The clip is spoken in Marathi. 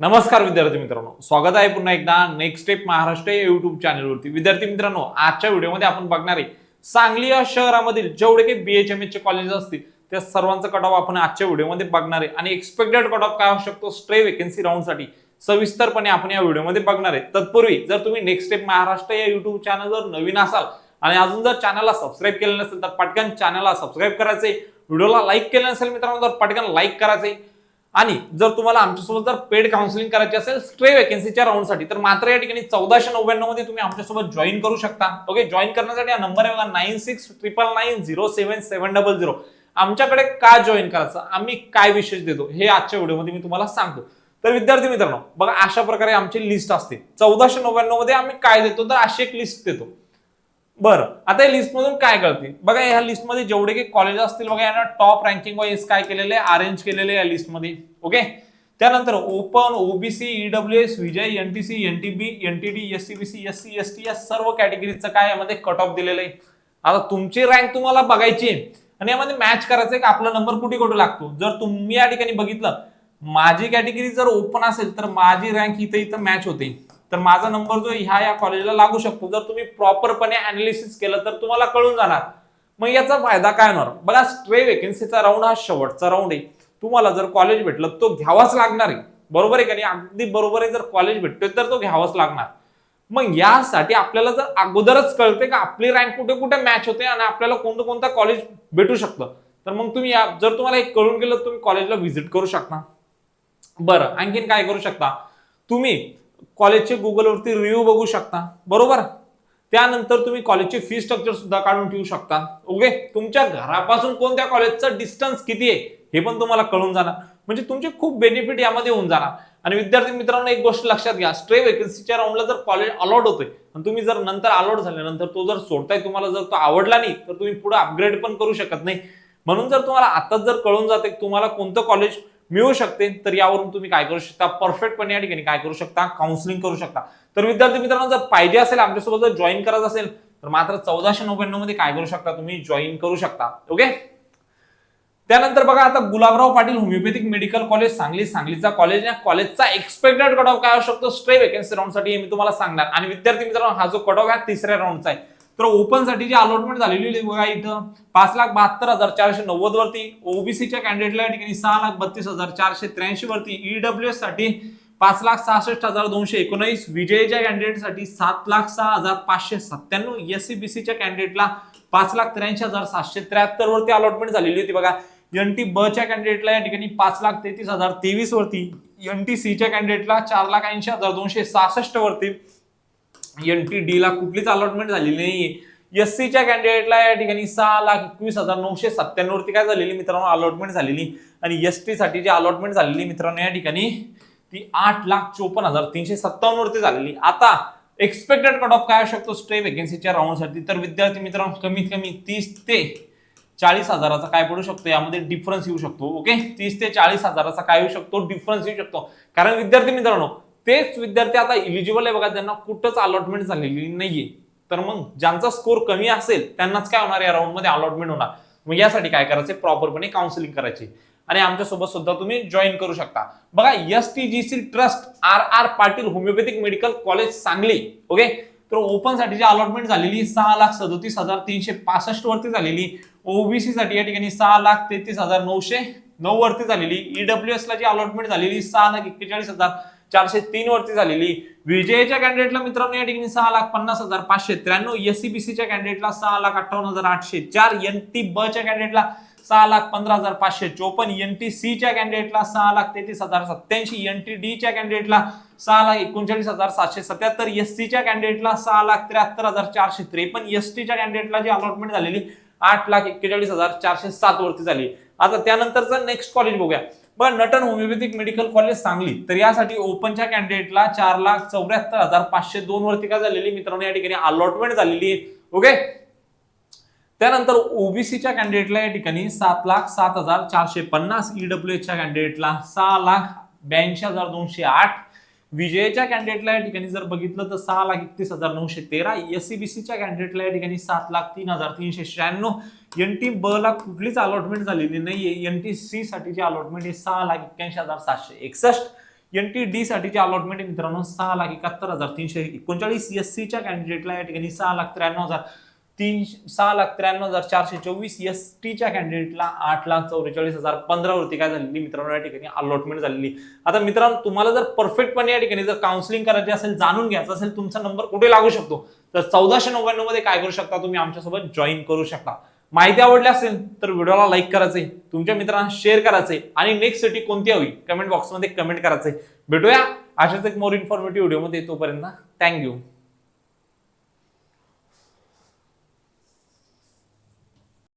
नमस्कार विद्यार्थी मित्रांनो. स्वागत आहे पुन्हा एकदा नेक्स्ट स्टेप महाराष्ट्र या युट्यूब चॅनलवरती विद्यार्थी मित्रांनो आजच्या व्हिडिओमध्ये आपण बघणार आहे सांगली या शहरामधील जेवढे काही बीएचएमएस चे कॉलेज असतील त्या सर्वांचा कट ऑफ आपण आजच्या व्हिडिओमध्ये बघणार आहे. आणि एक्सपेक्टेड कट ऑफ काय असू शकतो? स्ट्रे वेकेन्सी राऊंडसाठी सविस्तरपणे आपण या व्हिडिओमध्ये बघणार आहे. तत्पूर्वी जर तुम्ही नेक्स्ट स्टेप महाराष्ट्र या युट्यूब चॅनलवर नवीन असाल आणि अजून जर चॅनलला सबस्क्राईब केलं नसेल तर पटकन चॅनलला सबस्क्राईब करायचे व्हिडिओला लाईक केलं नसेल मित्रांनो तर पटकन लाईक करायचे आणि जर तुम्हाला आमच्यासोबत जर पेड काउन्सिलिंग करायची असेल स्ट्रे वेकेन्सीच्या राऊंडसाठी तर मात्र या ठिकाणी चौदाशे नव्याण्णवमध्ये तुम्ही आमच्यासोबत जॉईन करू शकता. ओके जॉईन करण्यासाठी हा नंबर आहे बघा nine six triple nine zero seven seven double zero आमच्याकडे का जॉईन करायचं? आम्ही काय विशेष देतो? हे आजच्या व्हिडिओमध्ये मी तुम्हाला सांगतो. तर विद्यार्थी मित्रांनो बघा अशा प्रकारे आमची लिस्ट असते. चौदाशे नव्याण्णवमध्ये आम्ही काय देतो? तर अशी एक लिस्ट देतो. बरं आता या लिस्ट मधून काय कळते बघा ह्या लिस्टमध्ये जेवढे काही कॉलेज असतील बघा यांना टॉप रँकिंग वाईज काय केलेले अरेंज केलेले या लिस्टमध्ये ओके त्यानंतर open OBC EW S VJ N T C N T B NTD S C B C S C S T या सर्व कॅटेगरीचं काय यामध्ये कट ऑफ दिलेलं आहे. आता तुमची रँक तुम्हाला बघायची आहे आणि यामध्ये मॅच करायचं आहे की? आपला नंबर कुठे कुठे लागतो? जर तुम्ही या ठिकाणी बघितलं माझी कॅटेगरी जर ओपन असेल तर माझी रँक इथं इथं मॅच होते. तर माझा नंबर जो ह्या या कॉलेजला लागू शकतो. जर तुम्ही प्रॉपरपणे अनालिसिस केलं तर तुम्हाला कळून जाणार. मग याचा फायदा काय होणार? बघा स्ट्रे वेकेन्सीचा राऊंड हा शेवटचा राऊंड आहे. तुम्हाला जर कॉलेज भेटलं तो घ्यावाच लागणार आहे. बरोबर आहे का नाही? अगदी बरोबर आहे जर कॉलेज भेटतोय तर तो घ्यावाच लागणार. मग यासाठी आपल्याला जर अगोदरच कळते का आपली रँक कुठे कुठे मॅच होते आणि आपल्याला कोणतं कोणतं कॉलेज भेटू शकतं? तर मग तुम्ही या- जर तुम्हाला एक कळून गेलं तर तुम्ही कॉलेजला व्हिजिट करू शकता. बरं आणखीन काय करू शकता? तुम्ही कॉलेजचे गुगलवरती रिव्ह्यू बघू शकता. बरोबर? त्यानंतर तुम्ही कॉलेजची फी स्ट्रक्चर सुद्धा काढून ठेवू शकता. ओके तुमच्या घरापासून कोणत्या कॉलेजचं डिस्टन्स किती आहे हे पण तुम्हाला कळून जाणार. म्हणजे तुमचे खूप बेनिफिट यामध्ये होऊन जाणार. आणि विद्यार्थी मित्रांनो एक गोष्ट लक्षात घ्या. स्ट्रे वेकन्सीच्या राऊंडला जर कॉलेज अलॉट होतोय आणि तुम्ही जर नंतर अलॉट झाल्यानंतर तो जर सोडताय तुम्हाला जर तो आवडला नाही तर तुम्ही पुढे अपग्रेड पण करू शकत नाही. म्हणून जर तुम्हाला आताच जर कळून जाते तुम्हाला कोणतं कॉलेज मिळू शकते तर यावरून तुम्ही काय करू शकता? परफेक्टपणे या ठिकाणी काय करू शकता? काउन्सिलिंग करू शकता. तर विद्यार्थी मित्रांनो जर पाहिजे असेल आमच्यासोबत जर जॉईन करायचं असेल तर मात्र चौदाशे नव्याण्णवमध्ये काय करू शकता तुम्ही? जॉईन करू शकता. ओके त्यानंतर बघा आता Gulabrao Patil homoeopathic medical college Sangli सांगलीचा कॉलेज या कॉलेजचा एक्सपेक्टेड कट ऑफ काय असू शकतो? स्ट्रे वेकेन्सी राऊंडसाठी साठी मी तुम्हाला सांगणार. आणि विद्यार्थी मित्रांनो हा जो कट ऑफ आहे तिसऱ्या राऊंडचा आहे. तर ओपनसाठी जी अलॉटमेंट झालेली होती बघा इथं पाच लाख बहात्तर हजार चारशे नव्वद वरती ओबीसीच्या कॅन्डिडेटला या ठिकाणी सहा लाख बत्तीस हजार चारशे त्र्याऐंशी वरती ईडब्ल्यू एससाठी पाच लाख सहासष्ट हजार दोनशे एकोणीस विजयच्या कॅन्डिडेटसाठी सात लाख सहा हजार पाचशे सत्त्याण्णव एस सी बी सीच्या कॅन्डिडेटला पाच लाख त्र्याऐंशी हजार सातशे त्र्याहत्तर वरती अलॉटमेंट झालेली होती बघा. एन टी ब च्या कॅन्डिडेटला या ठिकाणी पाच लाख तेहतीस हजार तेवीस वरती एन टी सी च्या कॅन्डिडेटला चार लाख ऐंशी हजार दोनशे सहासष्ट वरती एन टी डीला कुठलीच अलॉटमेंट झालेली नाही एस च्या कॅन्डिडेटला या ठिकाणी सहा लाख एकवीस हजार नऊशे सत्त्याण्णववरती काय झालेली मित्रांनो? अलॉटमेंट झालेली. आणि एस टीसाठी जी अलॉटमेंट झालेली मित्रांनो या ठिकाणी ती आठ लाख चोपन्न हजार तीनशे सत्तावन्नवरती झालेली. आता एक्सपेक्टेड कट ऑफ काय असू शकतो? स्ट्रे वेकेन्सीच्या राऊंडसाठी तर विद्यार्थी मित्रांनो कमीत कमी तीस ते चाळीस हजाराचा काय पडू शकतो? यामध्ये डिफरन्स येऊ शकतो ओके तीस ते चाळीस हजाराचा काय येऊ शकतो? डिफरन्स येऊ शकतो. कारण विद्यार्थी मित्रांनो तेच विद्यार्थी आता इलिजिबल आहे बघा त्यांना कुठंच अलॉटमेंट झालेली नाहीये. तर मग ज्यांचा स्कोर कमी असेल त्यांनाच काय होणार या राऊंडमध्ये अलॉटमेंट होणार? मग यासाठी काय करायचे? प्रॉपरपणे काउन्सिलिंग करायची. आणि आमच्यासोबत सुद्धा तुम्ही जॉईन करू शकता. बघा S T G C trust R R Patil homoeopathic medical college Sangli okay तर ओपन साठीची अलॉटमेंट झालेली सहा लाख सदोतीस हजार तीनशे पासष्ट वरती झालेली. ओबीसी साठी या ठिकाणी सहा लाख तेहतीस हजार नऊशे नऊ वरती झालेली. ईडब्ल्यू एस ला जी अलॉटमेंट झालेली सहा लाख एक्केचाळीस हजार चारशे तीन वरती झालेली. विजयच्या कॅन्डिडेटला मित्रांनो या ठिकाणी सहा लाख पन्नास हजार पाचशे त्र्याण्णव एससीबीसीच्या कॅन्डिडेटला सहा लाख अठ्ठावन्न हजार आठशे चार एन टी बच्या कॅन्डिडेटला सहा लाख पंधरा हजार पाचशे चोपन्न एन टी सीच्या कॅन्डिडेटला सहा लाख तेहतीस हजार सत्याऐंशी एन टी डीच्या कॅन्डिडेटला सहा लाख एकोणचाळीस हजार सातशे सत्याहत्तर एस च्या कॅन्डिडेटला सहा लाख त्र्याहत्तर हजार चारशे त्रेपन्न एस टीच्या कॅन्डिडेटला जी अलॉटमेंट झालेली आठ लाख एक्केचाळीस हजार चारशे सात वरती झाली. आता त्यानंतरचं नेक्स्ट कॉलेज बघूया. बघा नटन होमिओपॅथिक मेडिकल कॉलेज सांगली. तर यासाठी ओपनच्या कॅन्डिडेटला चार लाख चौऱ्याहत्तर हजार पाचशे दोन वरती काय झालेली मित्रांनो या ठिकाणी अलॉटमेंट झालेली आहे. ओके त्यानंतर ओबीसीच्या कॅन्डिडेटला या ठिकाणी सात लाख सात हजार चारशे पन्नास ईडब्ल्यू च्या कॅन्डिडेटला सहा लाख ब्याऐंशी हजार दोनशे आठ विजयच्या कॅन्डिडेटला या ठिकाणी जर बघितलं तर सहा लाख एकतीस हजार नऊशे तेरा एससीबीसीच्या कॅन्डिडेटला या ठिकाणी सात लाख तीन हजार तीनशे शहाण्णव. एन टी ब ला कुठलीच अलॉटमेंट झालेली नाहीये. एन टी सी साठीची अलॉटमेंट आहे सहा लाख एक्क्याऐंशी हजार सातशे एकसष्ट. एन टी डी साठीची अलॉटमेंट मित्रांनो सहा लाख एकाहत्तर हजार तीनशे एकोणचाळीस. एस सीच्या कॅन्डिडेटला या ठिकाणी सहा लाख त्र्याण्णव हजार तीन सहा लाख त्र्याण्णव हजार चारशे चोवीस एस टीच्या कॅन्डिडेटला आठ लाख चौवेचाळीस हजार पंधरावरती काय झालेली? मित्रांनो या ठिकाणी अलॉटमेंट झालेली. आता मित्रांनो तुम्हाला जर परफेक्टपणे या ठिकाणी जर काउन्सिलिंग करायची असेल जाणून घ्यायचं असेल तुमचा नंबर कुठे लागू शकतो? तर चौदाशे नव्याण्णवमध्ये काय करू शकता तुम्ही? आमच्यासोबत जॉईन करू शकता. माहिती आवडली असेल तर व्हिडिओला लाईक करायचंय तुमच्या मित्रांना शेअर करायचंय आणि नेक्स्ट सिटी कोणती हवी? कमेंट बॉक्समध्ये कमेंट करायचंय भेटूया. अशाच एक मोर इन्फॉर्मेटिव्ह व्हिडिओमध्ये तोपर्यंत थँक्यू